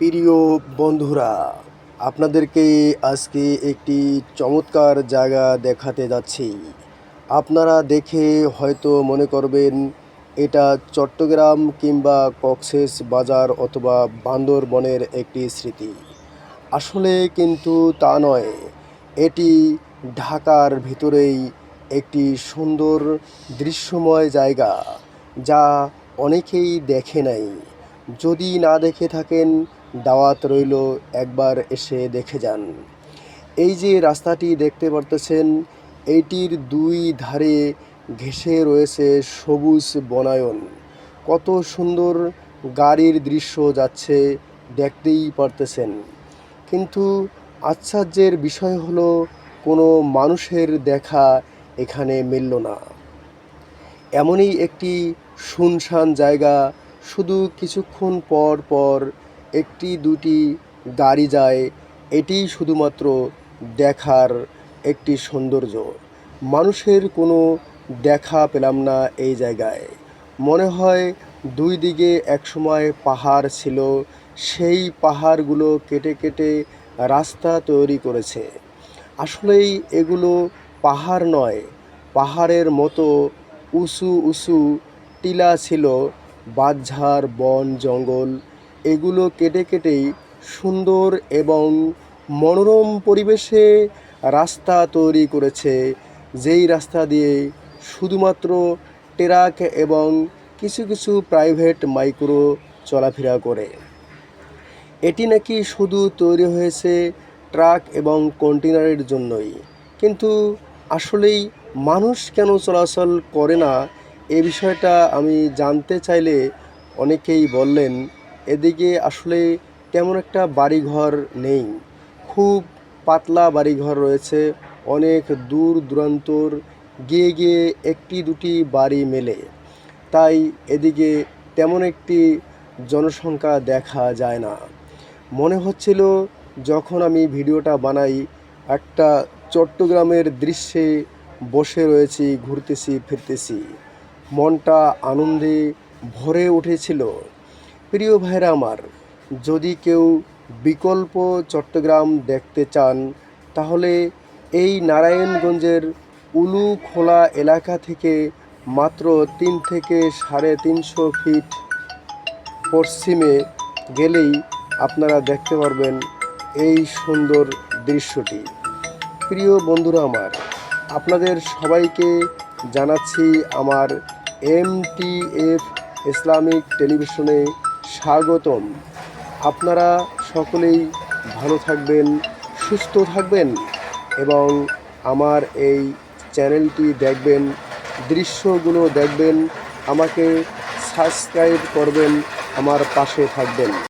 প্রিয় বন্ধুরা, আপনাদেরকে আজকে একটি চমৎকার জায়গা দেখাতে যাচ্ছি। আপনারা দেখে হয়তো মনে করবেন, এটা চট্টগ্রাম কিংবা কক্সেস বাজার অথবা বান্দরবনের একটি স্মৃতি। আসলে কিন্তু তা নয়, এটি ঢাকার ভিতরেই একটি সুন্দর দৃশ্যময় জায়গা, যা অনেকেই দেখে নাই। যদি না দেখে থাকেন দাওয়াত রইল, একবার এসে দেখে যান। এই যে রাস্তাটি দেখতে পারতেছেন এইটির দুই ধারে ঘেঁষে রয়েছে সবুজ বনায়ন। কত সুন্দর গাড়ির দৃশ্য যাচ্ছে, দেখতেই পারতেছেন। কিন্তু আশ্চর্যের বিষয় হলো, কোনো মানুষের দেখা এখানে মিলল না। এমনই একটি শুনশান জায়গা, শুধু কিছুক্ষণ পর পর একটি দুটি গাড়ি যায় এটিই শুধুমাত্র দেখার একটি সৌন্দর্য। মানুষের কোনো দেখা পেলাম না এই জায়গায়। মনে হয় দুই দিকে একসময় পাহাড় ছিল, সেই পাহাড়গুলো কেটে কেটে রাস্তা তৈরি করেছে। আসলেই এগুলো পাহাড় নয়, পাহাড়ের মতো উঁচু উঁচু টিলা ছিল বাঁশঝাড় বন, জঙ্গল এগুলো কেটে কেটেই সুন্দর এবং মনোরম পরিবেশে রাস্তা তৈরি করেছে। যেই রাস্তা দিয়ে শুধুমাত্র ট্রাক এবং কিছু কিছু প্রাইভেট মাইক্রো চলাফেরা করে। এটি নাকি শুধু তৈরি হয়েছে ট্রাক এবং কন্টেনারের জন্যই, কিন্তু আসলেই মানুষ কেন চলাচল করে না? এ বিষয়টা আমি জানতে চাইলে অনেকেই বললেন এদিকে আসলে তেমন একটা বাড়িঘর নেই। খুব পাতলা বাড়িঘর রয়েছে, অনেক দূর দূরান্তর গিয়ে গিয়ে একটি দুটি বাড়ি মেলে। তাই এদিকে তেমন একটি জনসংখ্যা দেখা যায় না। মনে হচ্ছিল যখন আমি ভিডিওটা বানাই, একটা চট্টগ্রামের দৃশ্যে বসে রয়েছি, ঘুরতেছি, ফিরতেছি। মনটা আনন্দে ভরে উঠেছিল। প্রিয় ভাইরা আমার, যদি কেউ বিকল্প চট্টগ্রাম দেখতে চান, তাহলে এই নারায়ণগঞ্জের উলু খোলা এলাকা থেকে মাত্র তিন থেকে সাড়ে তিনশো ফিট পশ্চিমে গেলেই আপনারা দেখতে পারবেন এই সুন্দর দৃশ্যটি। প্রিয় বন্ধুরা আমার, আপনাদের সবাইকে জানাচ্ছি আমার এম টি এফ ইসলামিক টেলিভিশনে স্বাগতম। আপনারা সকলেই ভালো থাকবেন, সুস্থ থাকবেন এবং আমার এই চ্যানেলটি দেখবেন, দৃশ্যগুলো দেখবেন, আমাকে সাবস্ক্রাইব করবেন, আমার পাশে থাকবেন।